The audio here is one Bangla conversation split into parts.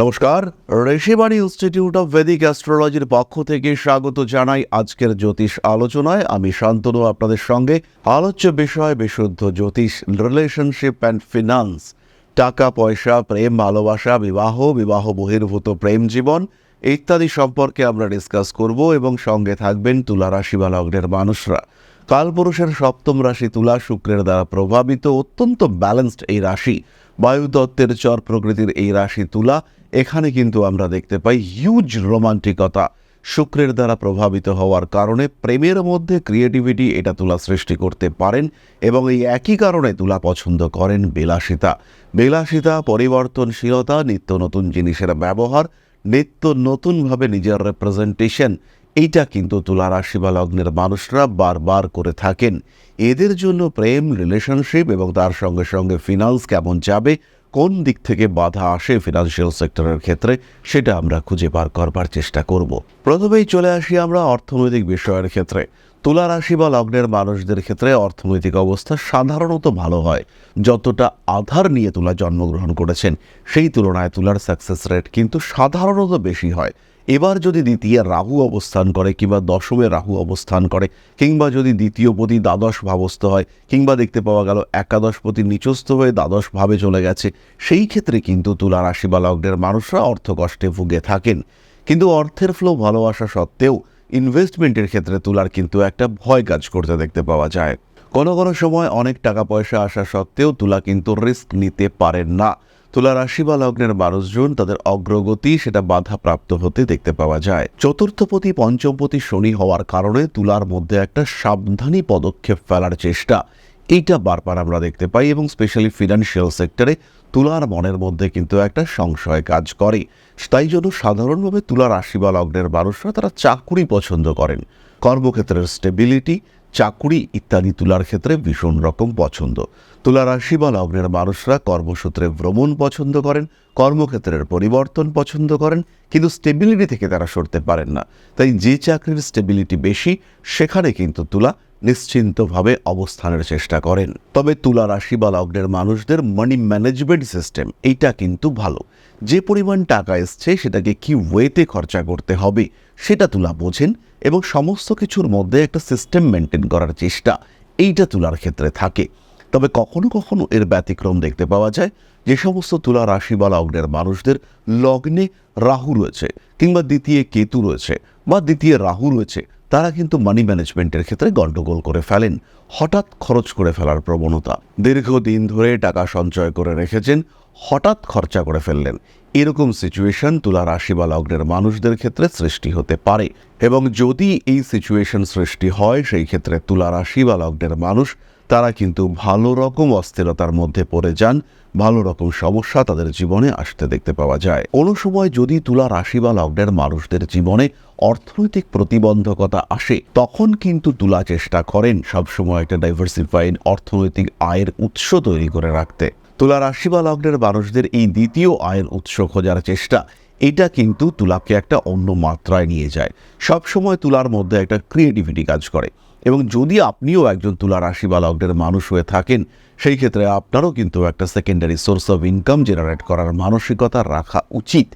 নমস্কার, ঋষিবাণী ইনস্টিটিউট অফ ভেদিক অ্যাস্ট্রোলজির পক্ষ থেকে স্বাগত জানাই আজকের জ্যোতিষ আলোচনায়। আমি শান্তনু, আপনাদের সঙ্গে আলোচ্য বিষয়, বিশুদ্ধ জ্যোতিষ রিলেশনশিপ অ্যান্ড ফিনান্স টাকা, পয়সা, প্রেম, ভালোবাসা, বিবাহ বিবাহ বহির্ভূত প্রেম জীবন ইত্যাদি সম্পর্কে আমরা ডিসকাস করব এবং সঙ্গে থাকবেন তুলা রাশি বা লগ্নের মানুষরা। কালপুরুষের সপ্তম রাশি তুলা শুক্রের দ্বারা প্রভাবিত অত্যন্ত ব্যালেন্সড এই রাশি। বায়ুতত্ত্বের চর প্রকৃতির এই রাশি তুলা, এখানে কিন্তু আমরা দেখতে পাই হিউজ রোমান্টিকতা শুক্রের দ্বারা প্রভাবিত হওয়ার কারণে প্রেমের মধ্যে ক্রিয়েটিভিটি এটা তুলা সৃষ্টি করতে পারেন এবং এই একই কারণে তুলা পছন্দ করেন বিলাসিতা। বিলাসিতা পরিবর্তনশীলতা, নিত্য নতুন জিনিসের ব্যবহার, নিত্য নতুনভাবে নিজের রেপ্রেজেন্টেশন এইটা কিন্তু তুলা রাশি বা লগ্নের মানুষরা বারবার করে থাকেন। এদের জন্য প্রেম রিলেশনশিপ এবং তার সঙ্গে সঙ্গে ফিনান্স কেমন যাবে, কোন দিক থেকে বাধা আসে ফিনান্সিয়াল সেক্টরের ক্ষেত্রে, সেটা আমরা খুঁজে বার করবার চেষ্টা করব। প্রথমেই চলে আসি আমরা অর্থনৈতিক বিষয়ের ক্ষেত্রে। তুলা রাশি বা লগ্নের মানুষদের ক্ষেত্রে অর্থনৈতিক অবস্থা সাধারণত ভালো হয়। যতটা আধার নিয়ে তুলা জন্মগ্রহণ করেছেন, সেই তুলনায় তুলার সাকসেস রেট কিন্তু সাধারণত বেশি হয়। এবার যদি দ্বিতীয় রাহু অবস্থান করে কিংবা দশমে রাহু অবস্থান করে, কিংবা যদি দ্বিতীয় পতি দ্বাদশ ভাবস্থ হয়, কিংবা দেখতে পাওয়া গেল একাদশ পতি নিচস্থ হয়ে দ্বাদশ ভাবে চলে গেছে, সেই ক্ষেত্রে কিন্তু তুলা রাশি বা লগ্নের মানুষরা অর্থ কষ্টে ভুগে থাকেন। কিন্তু অর্থের ফ্লো ভালো আসা সত্ত্বেও ইনভেস্টমেন্টের ক্ষেত্রে তুলার কিন্তু একটা ভয় কাজ করতে দেখতে পাওয়া যায়। কোনো কোনো সময় অনেক টাকা পয়সা আসা সত্ত্বেও তুলা কিন্তু রিস্ক নিতে পারেন না। তুলা রাশি বা লগ্নের মানুষজন তাদের অগ্রগতি, সেটা বাধাপ্রাপ্ত হতে দেখতে পাওয়া যায়। চতুর্থপতি, পঞ্চমপতি শনি হওয়ার কারণে তুলার মধ্যে একটা সাবধানী পদক্ষেপ ফেলার চেষ্টা। এইটা বারবার আমরা দেখতে পাই এবং স্পেশালি ফিনান্সিয়াল সেক্টরে তুলার মনের মধ্যে কিন্তু একটা সংশয় কাজ করে। তাই জন্য সাধারণভাবে তুলা রাশি বা লগ্নের মানুষরা তারা চাকুরি পছন্দ করেন। কর্মক্ষেত্রের স্টেবিলিটি চাকুরি ইত্যাদি তুলার ক্ষেত্রে ভীষণ রকম পছন্দ। তুলা রাশি বা লগ্নের মানুষরা কর্মসূত্রে ভ্রমণ পছন্দ করেন, কর্মক্ষেত্রের পরিবর্তন পছন্দ করেন, কিন্তু স্টেবিলিটি থেকে তারা সরতে পারেন না। তাই যে চাকরির স্টেবিলিটি বেশি, সেখানে কিন্তু তুলা নিশ্চিন্তভাবে অবস্থানের চেষ্টা করেন। তবে তুলা রাশি বা লগ্নের মানুষদের মানি ম্যানেজমেন্ট সিস্টেম এইটা কিন্তু ভালো। যে পরিমাণ টাকা এসছে, সেটাকে কি ওয়েতে খরচা করতে হবে, সেটা তুলা বোঝেন। এবং সমস্ত কিছুর মধ্যে একটা সিস্টেম মেনটেন করার চেষ্টা এইটা তুলার ক্ষেত্রে থাকে। তবে কখনো কখনো এর ব্যতিক্রম দেখতে পাওয়া যায়, যে সমস্ত তুলা রাশি বা লগ্নের মানুষদের লগ্নে রাহু রয়েছে কিংবা দ্বিতীয় কেতু রয়েছে বা দ্বিতীয় রাহু রয়েছে। তারা কিন্তু মানি ম্যানেজমেন্টের ক্ষেত্রে গণ্ডগোল করে ফেলেন। হঠাৎ খরচ করে ফেলার প্রবণতা। দীর্ঘদিন ধরে টাকা সঞ্চয় করে রেখেছেন, হঠাৎ খরচা করে ফেললেন। এরকম সিচুয়েশন তুলা রাশি বা লগ্নের মানুষদের ক্ষেত্রে সৃষ্টি হতে পারে এবং যদি এই সিচুয়েশন সৃষ্টি হয়, সেই ক্ষেত্রে তুলা রাশি বা লগ্নের মানুষ, তারা কিন্তু ভালো রকম অস্থিরতার মধ্যে পড়ে যান, ভালো রকম সমস্যা তাদের জীবনে আসতে দেখতে পাওয়া যায়। কোনো সময় যদি তুলা রাশি বা লগ্নের মানুষদের জীবনে অর্থনৈতিক প্রতিবন্ধকতা আসে, তখন কিন্তু তুলা চেষ্টা করেন সবসময় একটা ডাইভার্সিফাইড অর্থনৈতিক আয়ের উৎস তৈরি করে রাখতে। তুলা রাশি বা লগ্নের মানুষদের এই দ্বিতীয় আয়ের উৎস খোঁজার চেষ্টা, এটা কিন্তু তুলাকে একটা অন্য মাত্রায় নিয়ে যায়। সবসময় তুলার মধ্যে একটা ক্রিয়েটিভিটি কাজ করে এবং যদি আপনিও একজন তুলা রাশি বা লগ্নের মানুষ হয়ে থাকেন, সেই ক্ষেত্রে আপনারও কিন্তু একটা secondary source of income generate করার মানসিকতা রাখা উচিত।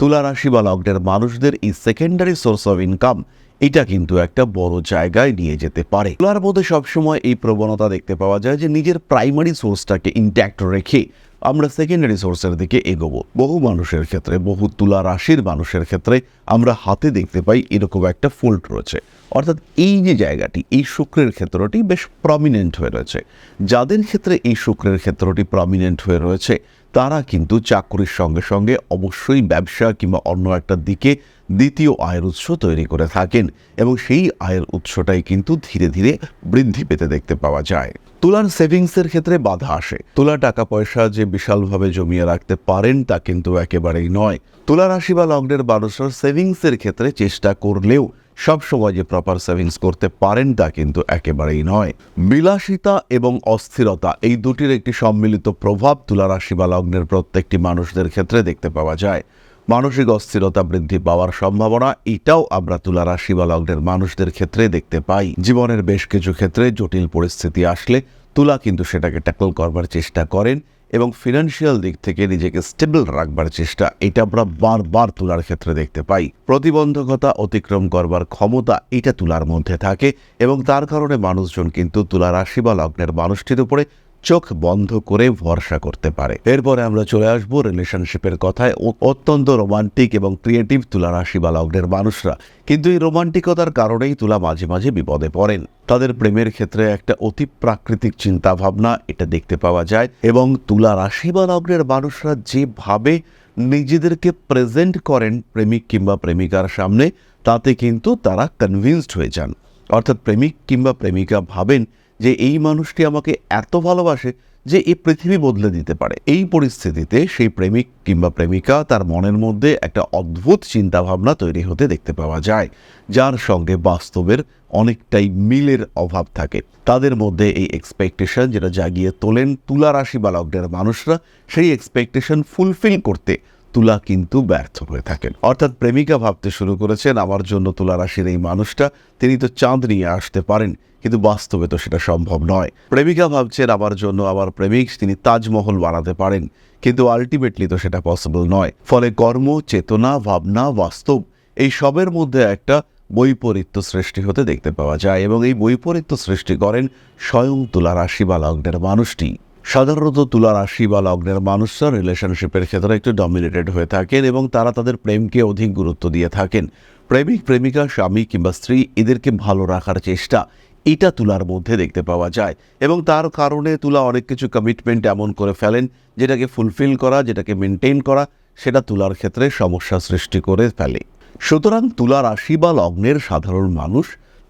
তুলা রাশি বা লগ্নের মানুষদের এই সেকেন্ডারি সোর্স অফ ইনকাম এটা কিন্তু একটা বড় জায়গায় নিয়ে যেতে পারে। তুলার মধ্যে সবসময় এই প্রবণতা দেখতে পাওয়া যায় যে নিজের প্রাইমারি সোর্সটাকে ইন্ট্যাক্ট রেখে আমরা সেকেন্ডারি সোর্সের দিকে এগোবো। বহু মানুষের ক্ষেত্রে, বহু তুলা রাশির মানুষের ক্ষেত্রে আমরা হাতে দেখতে পাই এরকম একটা ফোল্ট রয়েছে। অর্থাৎ এই যে জায়গাটি, এই শুক্রের ক্ষেত্রটি বেশ প্রমিনেন্ট হয়ে রয়েছে। যাদের ক্ষেত্রে এই শুক্রের ক্ষেত্রটি প্রমিনেন্ট হয়ে রয়েছে তারা কিন্তু চাকরির সঙ্গে সঙ্গে অবশ্যই ব্যবসা কিংবা অন্য একটা দিকে দ্বিতীয় আয়ের উৎস তৈরি করে থাকেন এবং সেই আয়ের উৎসটাই কিন্তু ধীরে ধীরে বৃদ্ধি পেতে দেখতে পাওয়া যায়। তুলার সেভিংসের ক্ষেত্রে বাধা আসে। তুলা টাকা পয়সা যে বিশালভাবে জমিয়ে রাখতে পারেন তা কিন্তু একেবারেই নয়। তুলা রাশি বা লগ্নের মানুষের সেভিংসের ক্ষেত্রে চেষ্টা করলেও সব সময় যে প্রপার সেভিংস করতে পারেন তা কিন্তু একেবারেই নয়। বিলাসিতা এবং অস্থিরতা এই দুটির একটি সম্মিলিত প্রভাব তুলা রাশি বা লগ্নের প্রত্যেকটি মানুষদের ক্ষেত্রে দেখতে পাওয়া যায়। মানসিক অস্থিরতা বৃদ্ধি পাওয়ার সম্ভাবনা এটাও আমরা তুলা রাশি বা লগ্নের মানুষদের ক্ষেত্রে দেখতে পাই। জীবনের বেশ কিছু ক্ষেত্রে জটিল পরিস্থিতি আসলে তুলা কিন্তু সেটাকে ট্যাকল করবার চেষ্টা করেন এবং ফিনান্সিয়াল দিক থেকে নিজেকে স্টেবল রাখবার চেষ্টা, এটা আমরা বারবার তোলার ক্ষেত্রে দেখতে পাই। প্রতিবন্ধকতা অতিক্রম করবার ক্ষমতা এটা তুলার মধ্যে থাকে এবং তার কারণে মানুষজন কিন্তু তুলা রাশি বা লগ্নের মানুষটির উপরে চোখ বন্ধ করে ভরসা করতে পারে। এরপরে আমরা চলে আসব রিলেশনশিপের কথায়। অত্যন্ত রোমান্টিক এবং ক্রিয়েটিভ তুলা রাশি বা লগ্নের মানুষরা। কিন্তু এই রোমান্টিকতার কারণেই তুলা মাঝে মাঝে বিপদে পড়েন। তাদের প্রেমের ক্ষেত্রে একটা অতি প্রাকৃতিক চিন্তা ভাবনা এটা দেখতে পাওয়া যায় এবং তুলা রাশি বা লগ্নের মানুষরা যেভাবে নিজেদেরকে প্রেজেন্ট করেন প্রেমিক কিংবা প্রেমিকার সামনে, তাতে কিন্তু তারা কনভিন্সড হয়ে যান। অর্থাৎ প্রেমিক কিংবা প্রেমিকা ভাবেন যে এই মানুষটি আমাকে এত ভালোবাসে যে এই পৃথিবী বদলে দিতে পারে। এই পরিস্থিতিতে সেই প্রেমিক কিংবা প্রেমিকা তার মনের মধ্যে একটা অদ্ভুত চিন্তাভাবনা তৈরি হতে দেখতে পাওয়া যায়, যার সঙ্গে বাস্তবের অনেকটাই মিলের অভাব থাকে। তাদের মধ্যে এই এক্সপেকটেশন যেটা জাগিয়ে তোলেন তুলা রাশি বা লগ্নের মানুষরা, সেই এক্সপেকটেশন ফুলফিল করতে তুলা কিন্তু ব্যর্থ হয়ে থাকেন। অর্থাৎ প্রেমিকা ভাবতে শুরু করেছেন, আমার জন্য তুলা রাশির এই মানুষটা, তিনি তো চাঁদ নিয়ে আসতে পারেন, কিন্তু বাস্তবে তো সেটা সম্ভব নয়। প্রেমিকা ভাবছেন, আমার জন্য আমার প্রেমিক, তিনি তাজমহল বানাতে পারেন, কিন্তু আলটিমেটলি তো সেটা পসিবল নয়। ফলে কর্ম, চেতনা, ভাবনা, বাস্তব, এই সবের মধ্যে একটা বৈপরীত্য সৃষ্টি হতে দেখতে পাওয়া যায় এবং এই বৈপরীত্য সৃষ্টি করেন স্বয়ং তুলা রাশি বা লগ্নের মানুষটি। সাধারণত তুলা রাশি বা লগ্নের মানুষরা রিলেশনশিপের ক্ষেত্রে একটু ডমিনেটেড হয়ে থাকেন এবং তারা তাদের প্রেমকে অধিক গুরুত্ব দিয়ে থাকেন। প্রেমিক, প্রেমিকা, স্বামী কিংবা স্ত্রী এদেরকে ভালো রাখার চেষ্টা, এটা তুলার মধ্যে দেখতে পাওয়া যায় এবং তার কারণে তুলা অনেক কিছু কমিটমেন্ট এমন করে ফেলেন যেটাকে ফুলফিল করা, যেটাকে মেনটেন করা, সেটা তুলার ক্ষেত্রে সমস্যা সৃষ্টি করে ফেলে। সুতরাং তুলা রাশি বা লগ্নের সাধারণ মানুষ,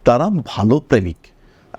তারা ভালো প্রেমিক।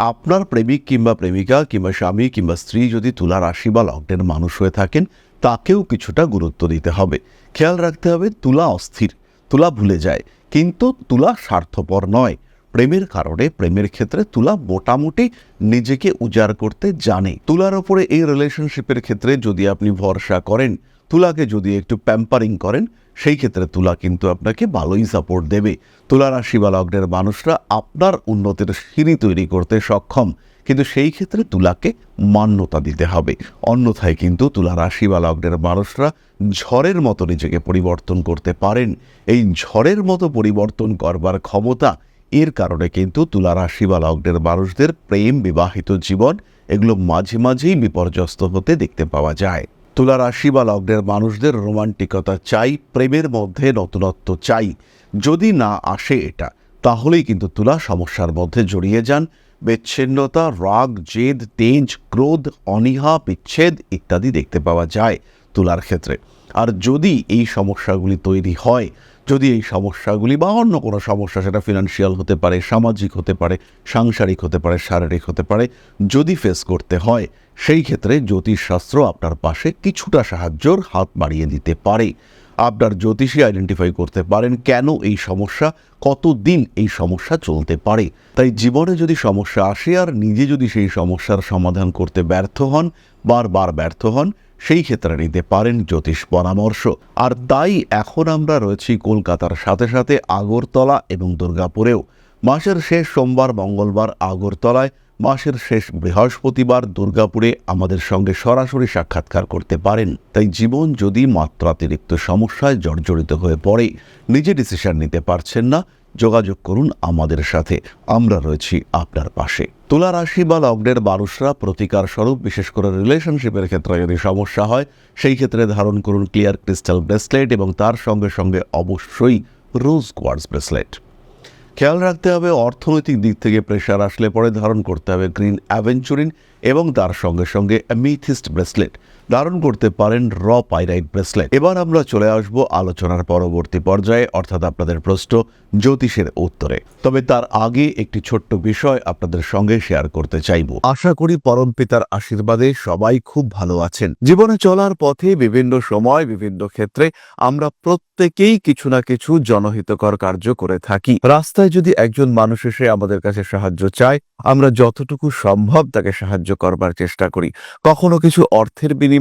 আপনার প্রেমিক কিংবা প্রেমিকা কিংবা স্বামী কিংবা স্ত্রী যদি তুলা রাশি বা লগ্নের মানুষ হয়ে থাকেন, তাকেও কিছুটা গুরুত্ব দিতে হবে। খেয়াল রাখতে হবে, তুলা অস্থির, তুলা ভুলে যায়। কিন্তু তুলা স্বার্থপর নয়। প্রেমের কারণে, প্রেমের ক্ষেত্রে তুলা মোটামুটি নিজেকে উজাড় করতে জানে। তুলার ওপরে এই রিলেশনশিপের ক্ষেত্রে যদি আপনি ভরসা করেন, তুলাকে যদি একটু প্যাম্পারিং করেন সেই ক্ষেত্রে তুলা কিন্তু আপনাকে ভালোই সাপোর্ট দেবে। তুলা রাশি বা লগ্নের মানুষরা আপনার উন্নতির সিঁড়ি তৈরি করতে সক্ষম। কিন্তু সেই ক্ষেত্রে তুলাকে মান্যতা দিতে হবে। অন্যথায় কিন্তু তুলা রাশি বা লগ্নের মানুষরা ঝড়ের মতো নিজেকে পরিবর্তন করতে পারেন। এই ঝড়ের মতো পরিবর্তন করবার ক্ষমতা, এর কারণে কিন্তু তুলা রাশি বা লগ্নের মানুষদের প্রেম বিবাহিত জীবন এগুলো মাঝে মাঝেই বিপর্যস্ত হতে দেখতে পাওয়া যায়। তুলা রাশি বা লগ্নের মানুষদের রোমান্টিকতা চাই, প্রেমের মধ্যে নতুনত্ব চাই। যদি না আসে এটা, তাহলেই কিন্তু তুলা সমস্যার মধ্যে জড়িয়ে যান। বিচ্ছিন্নতা, রাগ, জেদ, তেজ, ক্রোধ, অনীহা, বিচ্ছেদ ইত্যাদি দেখতে পাওয়া যায় তুলার ক্ষেত্রে। আর যদি এই সমস্যাগুলি তৈরি হয় যদি এই সমস্যাগুলি বা অন্য কোনো সমস্যা সেটা ফিনান্সিয়াল হতে পারে, সামাজিক হতে পারে, সাংসারিক হতে পারে, শারীরিক হতে পারে, যদি ফেস করতে হয়, সেই ক্ষেত্রে জ্যোতিষশাস্ত্র আপনার পাশে কিছুটা সাহায্যর হাত বাড়িয়ে দিতে পারে। আপনার জ্যোতিষী আইডেন্টিফাই করতে পারেন কেন এই সমস্যা, কতদিন এই সমস্যা চলতে পারে। তাই জীবনে যদি সমস্যা আসে আর নিজে যদি সেই সমস্যার সমাধান করতে ব্যর্থ হন, বারবার ব্যর্থ হন সেই ক্ষেত্রে নিতে পারেন জ্যোতিষ পরামর্শ। আর তাই এখন আমরা রয়েছি কলকাতার সাথে সাথে আগরতলা এবং দুর্গাপুরেও। মাসের শেষ সোমবার, মঙ্গলবার আগরতলায়, মাসের শেষ বৃহস্পতিবার দুর্গাপুরে আমাদের সঙ্গে সরাসরি সাক্ষাৎকার করতে পারেন। তাই জীবন যদি মাত্রাতিরিক্ত সমস্যায় জর্জরিত হয়ে পড়ে, নিজে ডিসিশন নিতে পারছেন না, যোগাযোগ করুন আমাদের সাথে। আমরা রয়েছি আপনার পাশে। তুলা রাশি বা লগ্নের মানুষরা প্রতিকার স্বরূপ, বিশেষ করে রিলেশনশিপের ক্ষেত্রে যদি সমস্যা হয়, সেই ক্ষেত্রে ধারণ করুন ক্লিয়ার ক্রিস্টাল ব্রেসলেট এবং তার সঙ্গে সঙ্গে অবশ্যই রোজ কোয়ার্স ব্রেসলেট খেয়াল রাখতে হবে, অর্থনৈতিক দিক থেকে প্রেশার আসলে পরে ধারণ করতে হবে গ্রিন অ্যাভেঞ্চুরিন এবং তার সঙ্গে সঙ্গে মিথিস্ট ব্রেসলেট ধারণ করতে পারেন র পাইরাইট ব্রেসলেট। এবার আমরা চলে আসব আলোচনার পরবর্তী পর্যায়ে, অর্থাৎ আপনাদের প্রশ্ন জ্যোতিষের উত্তরে। তবে তার আগে একটি ছোট্ট বিষয় আপনাদের সঙ্গে শেয়ার করতে চাইব। আশা করি পরম পিতার আশীর্বাদে সবাই খুব ভালো আছেন। জীবনে চলার পথে বিভিন্ন সময়, বিভিন্ন ক্ষেত্রে আমরা প্রত্যেকেই কিছু না কিছু জনহিতকর কার্য করে থাকি। রাস্তায় যদি একজন মানুষ এসে আমাদের কাছে সাহায্য চায়, আমরা যতটুকু সম্ভব তাকে সাহায্য করবার চেষ্টা করি। কখনো কিছু অর্থের বিনিময়ে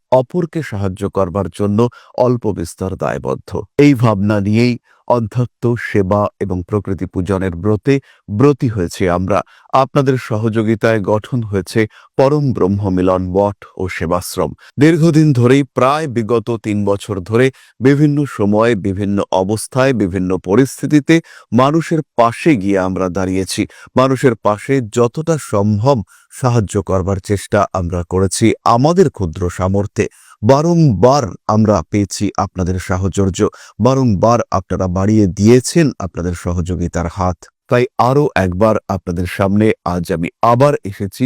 অপরকে সাহায্য করবার জন্য অল্প বিস্তর দায়বদ্ধ। এই ভাবনা নিয়েই অধ্যাত্ম সেবা এবং প্রকৃতি পূজনের ব্রতে ব্রতী হয়েছে আমরা। আপনাদের সহযোগিতায় গঠন হয়েছে পরম ব্রহ্ম মিলন মঠ ও সেবাশ্রম। দীর্ঘদিন ধরেই প্রায় বিগত তিন বছর ধরে বিভিন্ন সময়ে, বিভিন্ন অবস্থায়, বিভিন্ন পরিস্থিতিতে মানুষের পাশে গিয়ে আমরা দাঁড়িয়েছি। মানুষের পাশে যতটা সম্ভব সাহায্য করবার চেষ্টা আমরা করেছি আমাদের ক্ষুদ্র সামর্থ্যে। বারংবার আমরা পেয়েছি আপনাদের সাহচর্য, বারংবার আপনারা বাড়িয়ে দিয়েছেন আপনাদের সহযোগিতার হাত। তাই আরও একবার আপনাদের সামনে আজ আমি আবার এসেছি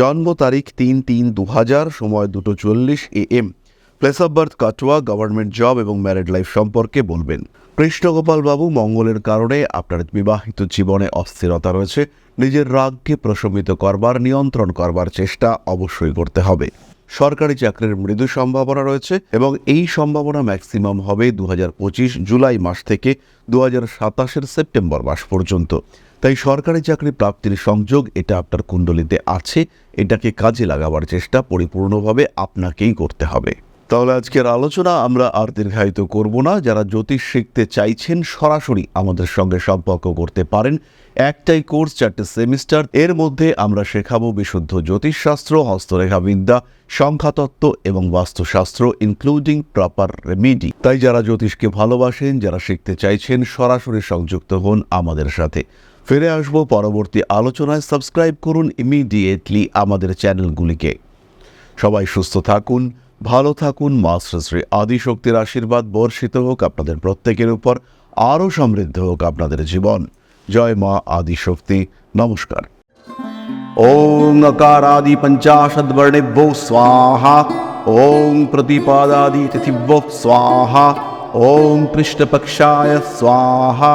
জন্ম তারিখ তিন তিন দু হাজার সময় দুটো চল্লিশ A M. Place of birth Katwa government job এবং ম্যারিড লাইফ সম্পর্কে বলবেন। কৃষ্ণগোপাল বাবু মঙ্গলের কারণে আপনার বিবাহিত জীবনে অস্থিরতা রয়েছে। নিজের রাগকে প্রশমিত করবার, নিয়ন্ত্রণ করবার চেষ্টা অবশ্যই করতে হবে। সরকারি চাকরির মৃদু সম্ভাবনা রয়েছে এবং এই সম্ভাবনা ম্যাক্সিমাম হবে দু হাজার পঁচিশ জুলাই মাস থেকে দু হাজার সেপ্টেম্বর মাস পর্যন্ত। তাই সরকারি চাকরি প্রাপ্তির সংযোগ এটা আপনার কুণ্ডলিতে আছে, এটাকে কাজে লাগাবার চেষ্টা পরিপূর্ণভাবে আপনাকেই করতে হবে। তাহলে আজকের আলোচনা আমরা আর দীর্ঘায়িত করব না। যারা জ্যোতিষ শিখতে চাইছেন সরাসরি আমাদের সঙ্গে সম্পর্ক করতে পারেন। একটাই কোর্স, চারটে সেমিস্টার, এর মধ্যে আমরা শেখাবো বিশুদ্ধ জ্যোতিষশাস্ত্র, হস্তরেখাবিদ্যা, সংখ্যাতত্ত্ব এবং বাস্তুশাস্ত্র ইনক্লুডিং প্রপার রেমিডি তাই যারা জ্যোতিষকে ভালোবাসেন, যারা শিখতে চাইছেন, সরাসরি সংযুক্ত হন আমাদের সাথে। ফিরে আসব পরবর্তী আলোচনায়। সাবস্ক্রাইব করুন ইমিডিয়েটলি আমাদের চ্যানেলগুলিকে। সবাই সুস্থ থাকুন, ভালো থাকুন, মা শ্রী আদিশক্তির আশীর্বাদ বর্ষিত হোক আপনাদের প্রত্যেকের উপর, আরও সমৃদ্ধ হোক আপনাদের জীবন। জয় মা আদিশক্তি, নমস্কার। ওং আকারাদি পঞ্চাশদ বর্ণেভ্যো স্বাহা ওং প্রতিপাদাদি তিথিভ্যো স্বাহা ওং কৃষ্ণপক্ষায় স্বাহা।